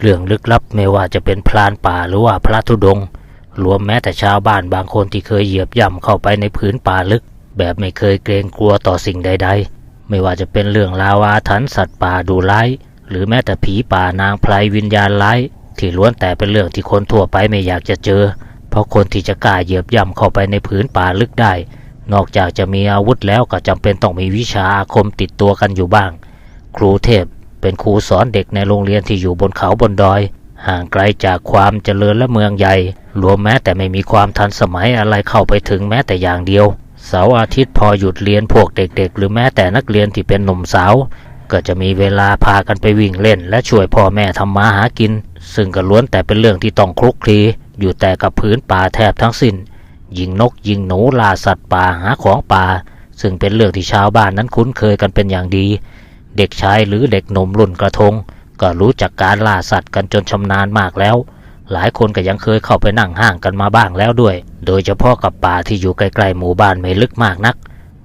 เรื่องลึกลับไม่ว่าจะเป็นพรานป่าหรือว่าพระธุดงค์รวมแม้แต่ชาวบ้านบางคนที่เคยเหยียบย่ำเข้าไปในพื้นป่าลึก แบบไม่เคยเกรงกลัวต่อสิ่งใด ๆ ไม่ว่าจะเป็นเรื่องราวอาถรรพ์สัตว์ป่าดูร้าย หรือแม้แต่ผีป่านางไพรวิญญาณร้าย ที่ล้วนแต่เป็นเรื่องที่คนทั่วไปไม่อยากจะเจอ เพราะคนที่จะกล้าเหยียบย่ำเข้าไปในพื้นป่าลึกได้ นอกจากจะมีอาวุธแล้วก็จำเป็นต้องมีวิชาอาคมติดตัวกันอยู่บ้าง ครูเทพ เป็นครูสอนเด็กในโรงเรียนที่อยู่บนเขาบนดอย ห่างไกลจากความเจริญและเมืองใหญ่ รวมแม้แต่ไม่มีความทันสมัยอะไรเข้าไปถึงแม้แต่อย่างเดียว เสาร์อาทิตย์พอหยุดเรียนพวกเด็ก ๆ หรือแม้แต่นักเรียนที่เป็นหนุ่มสาว ก็จะมีเวลาพากันไปวิ่งเล่น และช่วยพ่อแม่ทำมาหากิน ซึ่งก็ล้วนแต่เป็นเรื่องที่ต้องคลุกคลีอยู่แต่กับพื้นป่าแทบทั้งสิ้น ยิงนกยิงหนูล่าสัตว์ป่าหาของป่า ซึ่งเป็นเรื่องที่ชาวบ้านนั้นคุ้นเคยกันเป็นอย่างดี เด็กชายหรือเด็กหนุ่มรุ่นกระทง ก็รู้จักการล่าสัตว์กันจนชำนาญมากแล้ว หลายคนก็ยังเคยเข้าไปนั่งห้างกันมาบ้างแล้วด้วย โดยเฉพาะกับป่าที่อยู่ใกล้ๆหมู่บ้านไม่ลึกมากนัก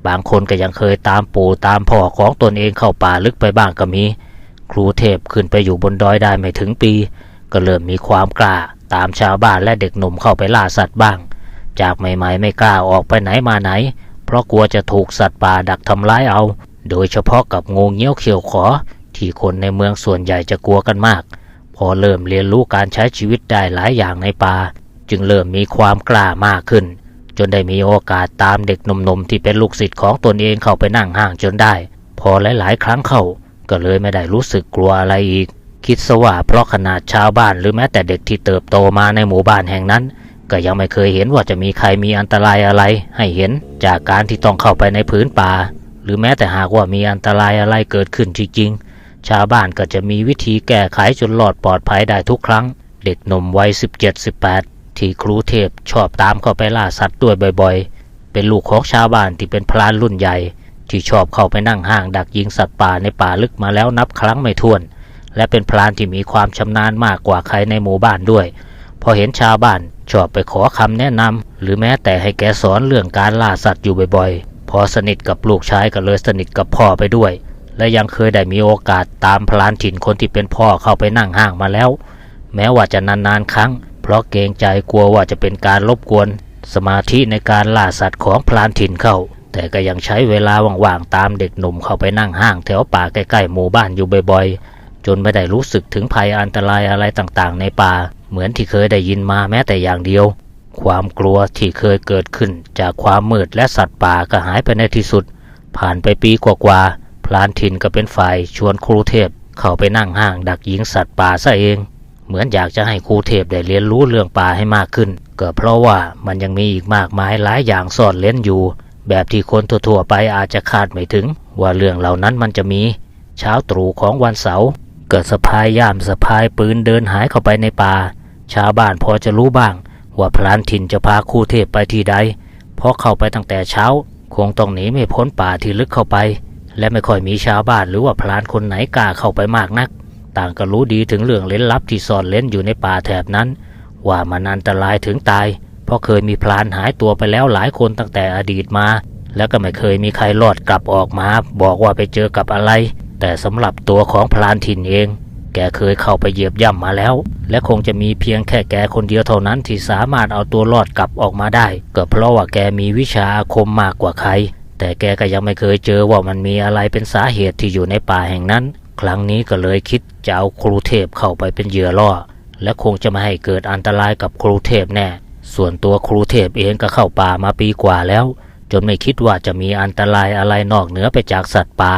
บางคนก็ยังเคยตามปู่ตามพ่อของตนเองเข้าป่าลึกไปบ้างก็มี ครูเทพขึ้นไปอยู่บนดอยได้ไม่ถึงปี ก็เริ่มมีความกล้าตามชาวบ้านและเด็กหนุ่มเข้าไปล่าสัตว์บ้าง จากใหม่ๆไม่กล้าออกไปไหนมาไหน เพราะกลัวจะถูกสัตว์ป่าดักทำร้ายเอา โดยเฉพาะกับงูเงี้ยวเขียวขอ ที่คนในเมืองส่วนใหญ่จะกลัวกันมาก พอเริ่มเรียนรู้การใช้ชีวิตได้หลายอย่างในป่า จึงเริ่มมีความกล้ามากขึ้น จนได้มีโอกาสตามเด็กหนุ่มๆที่เป็นลูกศิษย์ของตนเองเข้าไปนั่งห้างจนได้ พอหลายๆ ครั้งเข้า ก็เลยไม่ได้รู้สึกกลัวอะไรอีก คิดซะว่าเพราะขนาดชาวบ้านหรือแม้แต่เด็กที่เติบโตมาในหมู่บ้านแห่งนั้นก็ยังไม่เคยเห็นว่าจะมีใครมีอันตรายอะไรให้เห็นจากการที่ต้องเข้าไปในผืนป่า หรือแม้แต่หากว่ามีอันตรายอะไรเกิดขึ้นจริงๆ ชาวบ้านก็จะมีวิธีแก้ไขจนหลอดปลอดภัยได้ทุกครั้ง เด็กหนุ่มวัย 17-18 ที่ครูเทพชอบตามเข้าไปล่าสัตว์ด้วยบ่อยๆ เป็นลูกของชาวบ้านที่เป็นพลานรุ่นใหญ่ ที่ชอบเข้าไปนั่งห้างดักยิงสัตว์ป่าในป่าลึกมาแล้วนับครั้งไม่ถ้วน และเป็นพลานที่มีความชำนาญมากกว่าใครในหมู่บ้านด้วย พอเห็นชาวบ้านชอบไปขอคำแนะนำหรือแม้แต่ให้แกสอนเรื่องการล่าสัตว์อยู่บ่อยๆ พอสนิทกับลูกชายก็เลยสนิทกับพ่อไปด้วย และยังเคยได้มีโอกาสตามพลานถิ่นคนที่เป็นพ่อเข้าไปนั่งห้างมาแล้ว แม้ว่าจะนานๆครั้ง เพราะเกรงใจกลัวว่าจะเป็นการรบกวน สมาธิในการล่าสัตว์ของพลานถิ่นเข้า แต่ก็ยังใช้เวลาว่างๆตามเด็กหนุ่มเข้าไปนั่งห้างแถวป่าใกล้ๆหมู่บ้านอยู่บ่อยๆ จนไม่ได้รู้สึกถึงภัยอันตรายอะไรต่างๆ ในป่า เหมือนที่เคยได้ยินมาแม้แต่อย่างเดียว ความกลัวที่เคยเกิดขึ้นจากความมืดและสัตว์ป่าก็หายไปในที่สุด ผ่านไปปีกว่าๆพลานถิ่นก็เป็นฝ่ายชวนครูเทพเข้าไปนั่งห้างดักยิงสัตว์ป่าซะเอง เหมือนอยากจะให้ครูเทพได้เรียนรู้เรื่องป่าให้มากขึ้น ก็เพราะว่ามันยังมีอีกมากมายหลายอย่างซ่อนเล้นอยู่ แบบที่คนทั่วๆไปอาจจะคาดไม่ถึง ว่าเรื่องเหล่านั้นมันจะมี เช้าตรู่ของวันเสาร์เกิดสะพายย่ามสะพายปืนเดินหายเข้าไปในป่า ชาวบ้านพอจะรู้บ้าง ว่าพลานถิ่นจะพาครูเทพไปที่ใด เพราะเข้าไปตั้งแต่เช้า คงต้องหนีไม่พ้นป่าที่ลึกเข้าไป และไม่ค่อยมีชาวบ้านหรือว่าพลานคนไหนกล้าเข้าไปมากนัก ต่างก็รู้ดีถึงเรื่องเล้นลับที่ซ่อนเล้นอยู่ในป่าแถบนั้น ว่ามันอันตรายถึงตาย เพราะเคยมีพลานหายตัวไปแล้วหลายคนตั้งแต่อดีตมา แล้วก็ไม่เคยมีใครรอดกลับออกมา บอกว่าไปเจอกับอะไร แต่สำหรับตัวของพลานถิ่นเอง แกเคยเข้าไปเหยียบย่ำมาแล้ว และคงจะมีเพียงแค่แกคนเดียวเท่านั้นที่สามารถเอาตัวรอดกลับออกมาได้ ก็เพราะว่าแกมีวิชาอาคมมากกว่าใคร แต่แกก็ยังไม่เคยเจอว่ามันมีอะไรเป็นสาเหตุที่อยู่ในป่าแห่งนั้น ครั้งนี้ก็เลยคิดจะเอาครูเทพเข้าไปเป็นเหยื่อล่อ และคงจะไม่ให้เกิดอันตรายกับครูเทพแน่ ส่วนตัวครูเทพเองก็เข้าป่ามาปีกว่าแล้ว จนไม่คิดว่าจะมีอันตรายอะไรนอกเหนือไปจากสัตว์ป่า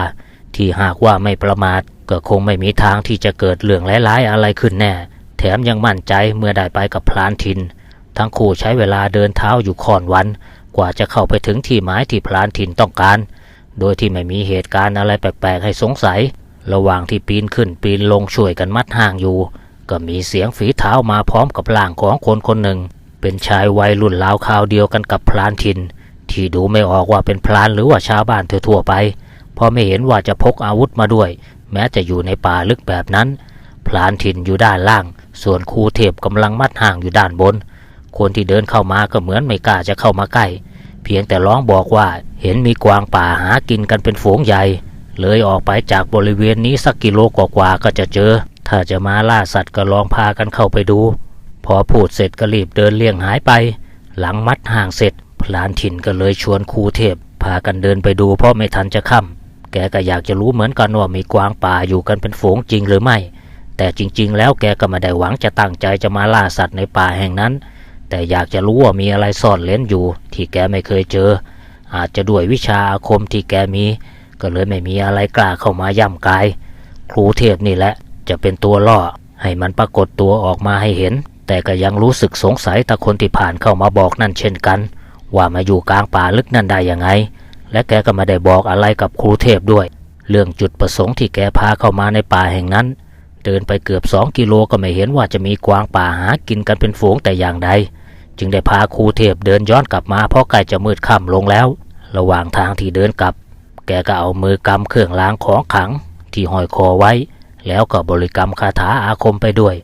ที่หากว่าไม่ประมาทก็คงไม่มีทางที่จะเกิดเรื่องร้ายๆอะไรขึ้นแน่ แถมยังมั่นใจเมื่อได้ไปกับพลานทิน ทั้งคู่ใช้เวลาเดินเท้าอยู่ค่อนวัน กว่าจะเข้าไปถึงที่หมายที่พลานทินต้องการ โดยที่ไม่มีเหตุการณ์อะไรแปลกๆให้สงสัย ระหว่างที่ปีนขึ้นปีนลงช่วยกันมัดห่างอยู่ ก็มีเสียงฝีเท้ามาพร้อมกับร่างของคนคนหนึ่ง เป็นชายวัยรุ่นราวคราวเดียวกันกับพลานทิน ที่ดูไม่ออกว่าเป็นพลานหรือว่าชาวบ้านทั่วๆไป พราะไม่เห็นว่าจะพกอาวุธมาด้วย แม้จะอยู่ในป่าลึกแบบนั้น พลานถิ่นอยู่ด้านล่าง ส่วนครูเทพกำลังมัดห่างอยู่ด้านบน คนที่เดินเข้ามาก็เหมือนไม่กล้าจะเข้ามาใกล้ เพียงแต่ร้องบอกว่าเห็นมีกวางป่าหากินกันเป็นฝูงใหญ่ เลยออกไปจากบริเวณนี้สักกิโลกว่าๆก็จะเจอ ถ้าจะมาล่าสัตว์ก็ลองพากันเข้าไปดู พอพูดเสร็จก็รีบเดินเลี่ยงหายไป หลังมัดห่างเสร็จพลานถิ่นก็เลยชวนครูเทพพากันเดินไปดูเพราะไม่ทันจะค่ำ แกก็อยากจะรู้เหมือนกันว่ามีกวางป่าอยู่กันเป็นฝูงจริงหรือไม่ แต่จริง ๆ แล้วแกก็ไม่ได้หวังจะตั้งใจจะมาล่าสัตว์ในป่าแห่งนั้น แต่อยากจะรู้ว่ามีอะไรซ่อนเล้นอยู่ ที่แกไม่เคยเจอ อาจจะด้วยวิชาอาคมที่แกมี ก็เลยไม่มีอะไรกล้าเข้ามาย่ำกาย ครูเทพนี่แหละ จะเป็นตัวล่อ ให้มันปรากฏตัวออกมาให้เห็น แต่ก็ยังรู้สึกสงสัยแต่คนที่ผ่านเข้ามาบอกนั่นเช่นกัน ว่ามาอยู่กลางป่าลึกนั่นได้ยังไง และแกก็ไม่ได้บอกอะไรกับครูเทพด้วย เรื่องจุดประสงค์ที่แกพาเข้ามาในป่าแห่งนั้น เดินไปเกือบสองกิโลก็ไม่เห็นว่าจะมีกวางป่าหากินกันเป็นฝูงแต่อย่างใด จึงได้พาครูเทพเดินย้อนกลับมาเพราะใกล้จะมืดค่ำลงแล้ว ระหว่างทางที่เดินกลับ แกก็เอามือกำเครื่องล้างของขังที่ห้อยคอไว้ แล้วก็บริกรรมคาถาอาคมไปด้วย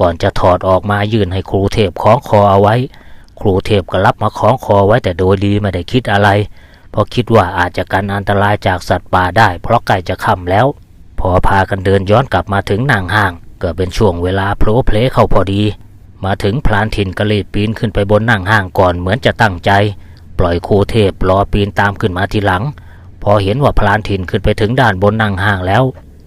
ก่อนจะถอดออกมายื่นให้ครูเทพคล้องคอเอาไว้ ครูเทพก็รับมาคล้องคอไว้แต่โดยดีไม่ได้คิดอะไร เพราะคิดว่าอาจจะกันอันตรายจากสัตว์ป่าได้ เพราะใกล้จะค่ำแล้ว พอพากันเดินย้อนกลับมาถึงนางห้างก็เป็นช่วงเวลาโผล่เพลเข้าพอดี มาถึงพลานถิ่นก็รีบปีนขึ้นไปบนนั่งห้างก่อนเหมือนจะตั้งใจ ปล่อยครูเทพรอปีนตามขึ้นมาทีหลัง พอเห็นว่าพลานถิ่นขึ้นไปถึงด้านบนนั่งห้างแล้ว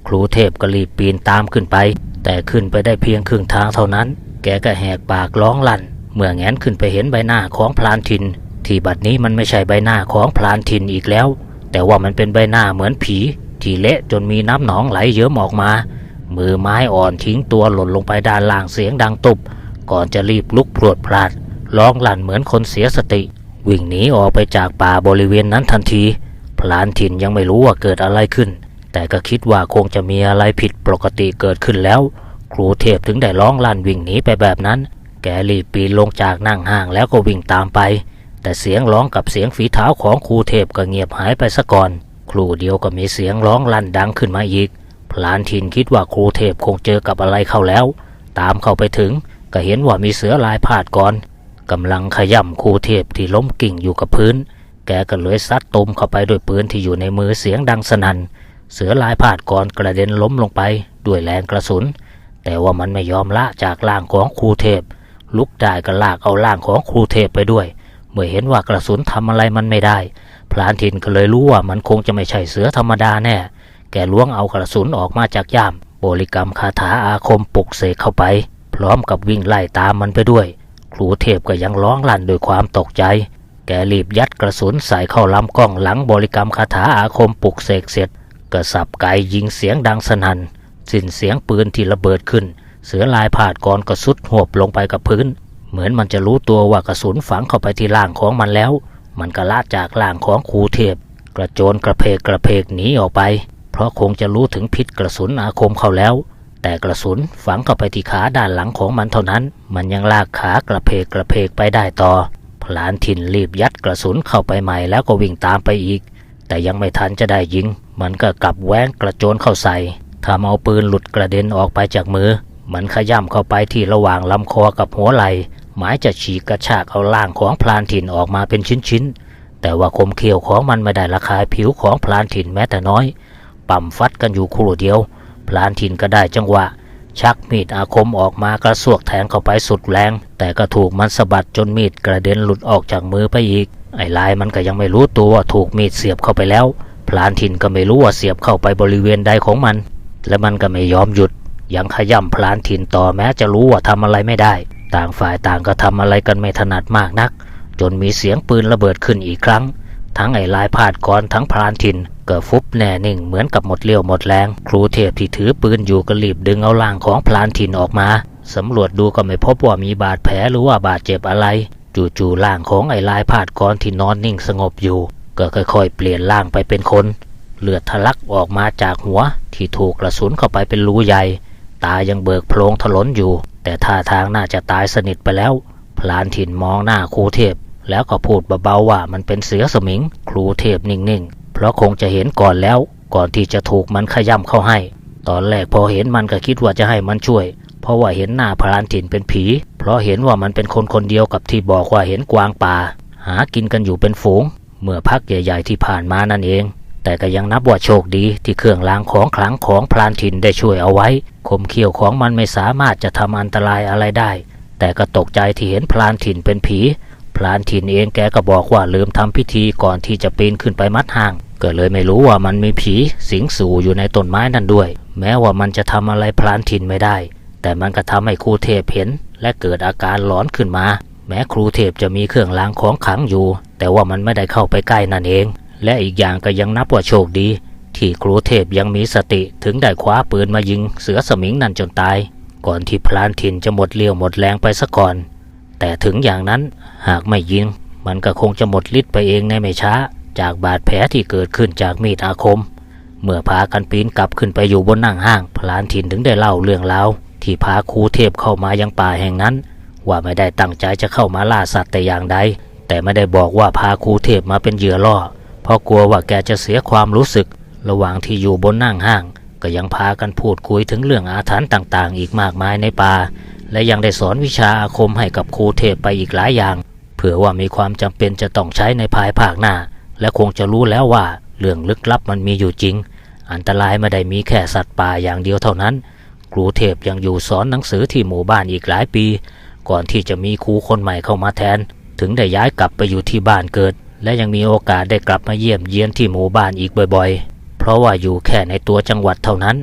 ครูเทพก็รีบปีนตามขึ้นไป แต่ขึ้นไปได้เพียงครึ่งทางเท่านั้น แกก็แหกปากร้องลั่นเมื่อแงนขึ้นไปเห็นใบหน้าของพลานถิ่น ที่บัดนี้มันไม่ใช่ใบหน้าของพลานถิ่นอีกแล้ว แต่ว่ามันเป็นใบหน้าเหมือนผี ที่เละจนมีน้ำหนองไหลเยิ้มออกมา มือไม้อ่อนทิ้งตัวหล่นลงไปด้านล่างเสียงดังตุบ ก่อนจะรีบลุกพรวดพลาดร้องลั่นเหมือนคนเสียสติ วิ่งหนีออกไปจากป่าบริเวณนั้นทันที พลานถิ่นยังไม่รู้ว่าเกิดอะไรขึ้น แต่ก็คิดว่าคงจะมีอะไรผิดปกติเกิดขึ้นแล้ว ครูเทพถึงได้ร้องลั่นวิ่งหนีไปแบบนั้น แกรีบปีนลงจากนั่งห้างแล้วก็วิ่งตามไป แต่เสียงร้องกับเสียงฝีเท้าของครูเทพก็เงียบหายไปซะก่อน ครูเดียวก็มีเสียงร้องลั่นดังขึ้นมาอีก พลานถิ่นคิดว่าครูเทพคงเจอกับอะไรเข้าแล้ว ตามเข้าไปถึงก็เห็นว่ามีเสือลายพาดก่อนกำลังขย่ำครูเทพที่ล้มกิ่งอยู่กับพื้น แกก็เลยซัดตุมเข้าไปด้วยปืนที่อยู่ในมือเสียงดังสนัน่น เสือลายพาดก่อนกระเด็นล้มลงไปด้วยแรงกระสุน แต่ว่ามันไม่ยอมละจากร่างของครูเทพ ลุกได้ก็ลากเอาร่างของครูเทพไปด้วย เมื่อเห็นว่ากระสุนทำอะไรมันไม่ได้ พลานถิ่นก็เลยรู้ว่ามันคงจะไม่ใช่เสือธรรมดาแน่ แกล้วงเอากระสุนออกมาจากย่าม บริกรรมคาถาอาคมปลุกเสกเข้าไป พร้อมกับวิ่งไล่ตามมันไปด้วย ครูเทพก็ยังร้องลั่นด้วยความตกใจ แกรีบยัดกระสุนใส่เข้าลำกล้องหลังบริกรรมคาถาอาคมปลุกเสกเสร็จก็สับไกยิงเสียงดังสนัน่นสิ้นเสียงปืนที่ระเบิดขึ้น เสือลายผาดก่อนก็สุดหวบลงไปกับพื้น เหมือนมันจะรู้ตัวว่ากระสุนฝังเข้าไปที่ร่างของมันแล้ว มันก็ละจากร่างของครูเทพ กระโจนกระเพกกระเพกหนีออกไป เพราะคงจะรู้ถึงพิษกระสุนอาคมเข้าแล้ว แต่กระสุนฝังเข้าไปที่ขาด้านหลังของมันเท่านั้น มันยังลากขากระเพกกระเพกไปได้ต่อ พลานถิ่นรีบยัดกระสุนเข้าไปใหม่แล้วก็วิ่งตามไปอีก แต่ยังไม่ทันจะได้ยิง มันก็กลับแหวงกระโจนเข้าใส่ทำเอาปืนหลุดกระเด็นออกไปจากมือ มันขย่ำเข้าไปที่ระหว่างลำคอกับหัวไหล่ หมายจะฉีกกระชากเอาล่างของพลานถิ่นออกมาเป็นชิ้นๆ แต่ว่าคมเขี้ยวของมันไม่ได้ระคายผิวของพลานถิ่นแม้แต่น้อย ปั่มฟัดกันอยู่ครู่เดียว พลานถิ่นก็ได้จังหวะ ชักมีดอาคมออกมากระสวกแทงเข้าไปสุดแรง แต่ก็ถูกมันสะบัดจนมีดกระเด็นหลุดออกจากมือไปอีก ไอ้ลายมันก็ยังไม่รู้ตัวว่าถูกมีดเสียบเข้าไปแล้ว พลานถิ่นก็ไม่รู้ว่าเสียบเข้าไปบริเวณใดของมัน และมันก็ไม่ยอมหยุดยังขย่ำพลานถิ่นต่อแม้จะรู้ว่าทำอะไรไม่ได้ ต่างฝ่ายต่างก็ทำอะไรกันไม่ถนัดมากนัก จนมีเสียงปืนระเบิดขึ้นอีกครั้ง ทั้งไอ้ลายพาดกรทั้งพลานถิ่นก็ฟุบแน่นิ่งเหมือนกับหมดเลี้ยวหมดแรง ครูเทพที่ถือปืนอยู่ก็รีบดึงเอาล่างของพลานถิ่นออกมาสำรวจดูก็ไม่พบว่ามีบาดแผลหรือว่าบาดเจ็บอะไร จู่ๆร่างของไอ้ลายพาดกรที่นอนนิ่งสงบอยู่ ก็ค่อยๆ เปลี่ยนร่างไปเป็นคน เลือดทะลักออกมาจากหัวที่ถูกกระสุนเข้าไปเป็นรูใหญ่ ตายังเบิกโพลงถลนอยู่ แต่ท่าทางน่าจะตายสนิทไปแล้ว พลานถิ่นมองหน้าครูเทพ แล้วก็พูดเบาๆว่ามันเป็นเสือสมิง ครูเทพนิ่งๆ เพราะคงจะเห็นก่อนแล้ว ก่อนที่จะถูกมันขย่ำเข้าให้ ตอนแรกพอเห็นมันก็คิดว่าจะให้มันช่วย เพราะว่าเห็นหน้าพลานถิ่นเป็นผี เพราะเห็นว่ามันเป็นคนคนเดียวกับที่บอกว่าเห็นกวางป่า หากินกันอยู่เป็นฝูง เมื่อพักใหญ่ ๆ ที่ผ่านมานั่นเอง แต่ก็ยังนับว่าโชคดีที่เครื่องรางของขลังของพรานถิ่นได้ช่วยเอาไว้ คมเขี้ยวของมันไม่สามารถจะทำอันตรายอะไรได้ แต่ก็ตกใจที่เห็นพรานถิ่นเป็นผีพรานถิ่นเองแกก็บอกว่าลืมทำพิธีก่อนที่จะปีนขึ้นไปมัดห่าง ก็เลยไม่รู้ว่ามันมีผีสิงสู่อยู่ในต้นไม้นั่นด้วย แม้ว่ามันจะทำอะไรพรานถิ่นไม่ได้ แต่มันก็ทำให้ครูเทพเห็น และเกิดอาการหลอนขึ้นมา แม้ครูเทพจะมีเครื่องรางของขลังอยู่ แต่ว่ามันไม่ได้เข้าไปใกล้นั่นเอง และอีกอย่างก็ยังนับว่าโชคดี ที่ครูเทพยังมีสติถึงได้คว้าปืนมายิงเสือสมิงนั่นจนตาย ก่อนที่พรานถิ่นจะหมดเลี้ยวหมดแรงไปซะก่อน แต่ถึงอย่างนั้นหากไม่ยิง มันก็คงจะหมดฤทธิ์ไปเองในไม่ช้า จากบาดแผลที่เกิดขึ้นจากมีดอาคม เมื่อพากันปีนกลับขึ้นไปอยู่บนนั่งห้าง พลานถิ่นถึงได้เล่าเรื่องราวที่พาครูเทพเข้ามายังป่าแห่งนั้น ว่าไม่ได้ตั้งใจจะเข้ามาล่าสัตว์แต่อย่างใดแต่ไม่ได้บอกว่าพาครูเทพมาเป็นเหยื่อล่อ เพราะกลัวว่าแกจะเสียความรู้สึก ระหว่างที่อยู่บนนั่งห้าง ก็ยังพากันพูดคุยถึงเรื่องอาถรรพ์ต่างๆ อีกมากมายในป่า และยังได้สอนวิชาอาคมให้กับครูเทพไปอีกหลายอย่าง เผื่อว่ามีความจำเป็นจะต้องใช้ในภายภาคหน้า และคงจะรู้แล้วว่าเรื่องลึกลับมันมีอยู่จริง อันตรายไม่ได้มีแค่สัตว์ป่าอย่างเดียวเท่านั้น ครูเทพยังอยู่สอนหนังสือที่หมู่บ้านอีกหลายปี ก่อนที่จะมีครูคนใหม่เข้ามาแทน ถึงได้ย้ายกลับไปอยู่ที่บ้านเกิด และยังมีโอกาสได้กลับมาเยี่ยมเยียนที่หมู่บ้านอีกบ่อยๆ เพราะว่าอยู่แค่ในตัวจังหวัดเท่านั้น